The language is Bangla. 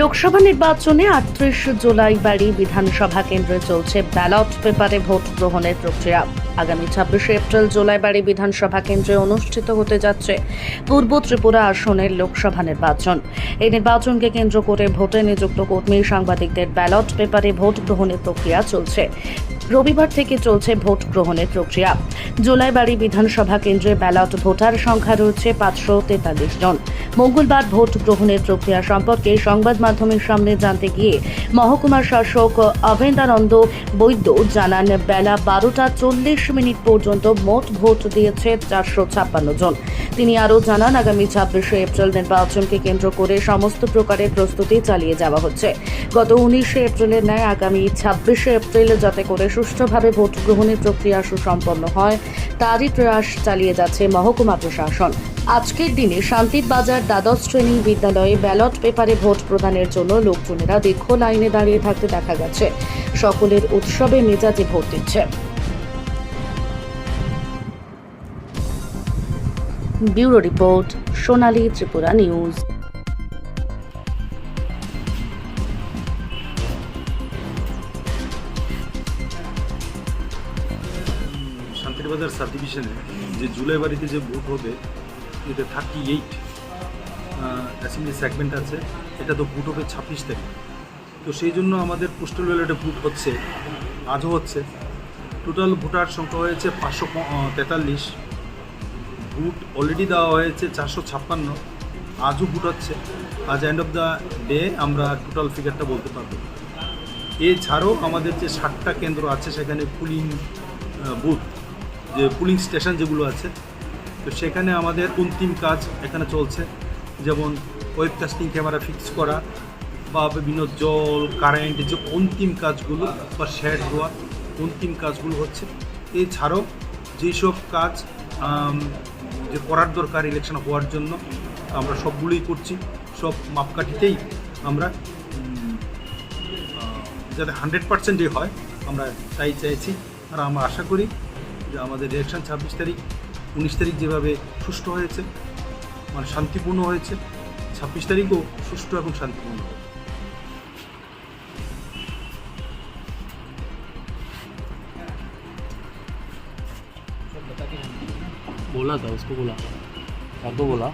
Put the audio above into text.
লোকসভা নির্বাচনে আটত্রিশ জুলাই বাড়ি বিধানসভা কেন্দ্রে চলছে ব্যালট পেপারে ভোট গ্রহণের প্রক্রিয়া। আগামী ছাব্বিশে এপ্রিল জুলাইবাড়ি বিধানসভা কেন্দ্রে অনুষ্ঠিত হতে যাচ্ছে পূর্ব ত্রিপুরা আসনের লোকসভা নির্বাচন। এই নির্বাচনকে কেন্দ্র করে ভোটে নিযুক্ত কর্মী সাংবাদিকদের ব্যালট পেপারে ভোট গ্রহণের প্রক্রিয়া চলছে। রবিবার থেকে চলছে ভোট গ্রহণের প্রক্রিয়া। জুলাইবাড়ি বিধানসভা কেন্দ্রে ব্যালট ভোটার সংখ্যা রয়েছে পাঁচশো তেতাল্লিশ জন। মঙ্গলবার ভোট গ্রহণের প্রক্রিয়া সম্পর্কে সংবাদ মাধ্যমের সামনে জানতে গিয়ে মহকুমা শাসক অভেন্দানন্দ বৈদ্য জানান, বেলা বারোটা চল্লিশ মিনিট পর্যন্ত মোট ভোট দিয়েছে চারশো ছাপ্পান্ন জন। তিনি আরও জানান, আগামী ছাব্বিশে এপ্রিল নির্বাচনকে কেন্দ্র করে সমস্ত প্রকারের প্রস্তুতি চালিয়ে যাওয়া হচ্ছে। গত উনিশে এপ্রিলের ন্যায় আগামী ছাব্বিশে এপ্রিল যাতে করে সুষ্ঠুভাবে ভোট গ্রহণের প্রক্রিয়া সুসম্পন্ন হয়, তারই প্রয়াস চালিয়ে যাচ্ছে মহকুমা প্রশাসন। আজকের দিনে শান্তির বাজার দ্বাদশ শ্রেণি বিদ্যালয়ে ব্যালট পেপারে ভোট প্রদানের জন্য লোকজনেরা দীর্ঘ লাইনে দাঁড়িয়ে থাকতে দেখা গেছে। সকলের উৎসবে মেজাজে ভোট দিচ্ছে। Bureau report, Sonali Tripura news. Santirbazar sub ডিভিশনে যে জুলাই বাড়িতে যে ভোট হবে এতে থার্টি এইট অ্যাসেম্বলি সেগমেন্ট আছে। এটা তো ভোট হবে ছাব্বিশ তারিখ। তো সেই জন্য আমাদের পোস্টাল ব্যালটে ভোট হচ্ছে, আজও হচ্ছে। টোটাল ভোটার সংখ্যা হয়েছে পাঁচশো তেতাল্লিশ। ভোট অলরেডি দেওয়া হয়েছে চারশো ছাপ্পান্ন। আজও ভোট হচ্ছে। আজ এন্ড অফ দ্য ডে আমরা টোটাল ফিগারটা বলতে পারব। এছাড়াও আমাদের যে ষাটটা কেন্দ্র আছে, সেখানে পুলিং বুথ যে পুলিং স্টেশন যেগুলো আছে, তো সেখানে আমাদের অন্তিম কাজ এখানে চলছে। যেমন ওয়েবকাস্টিং ক্যামেরা ফিক্স করা বা বিভিন্ন জল, কারেন্ট, যে অন্তিম কাজগুলো বা শেড দেওয়া অন্তিম কাজগুলো হচ্ছে। এছাড়াও যেসব কাজ যে করার দরকার ইলেকশন হওয়ার জন্য, আমরা সবগুলোই করছি। সব মাপকাঠিতেই আমরা যাতে হান্ড্রেড পার্সেন্টই হয়, আমরা তাই চাইছি। আর আমরা আশা করি আমাদের ইলেকশন ছাব্বিশ তারিখ উনিশ তারিখ যেভাবে সুষ্ঠু হয়েছে মানে শান্তিপূর্ণ হয়েছে ছাব্বিশ তারিখও সুষ্ঠু এবং শান্তিপূর্ণ হবে बोला था उसको बोला सबको बोला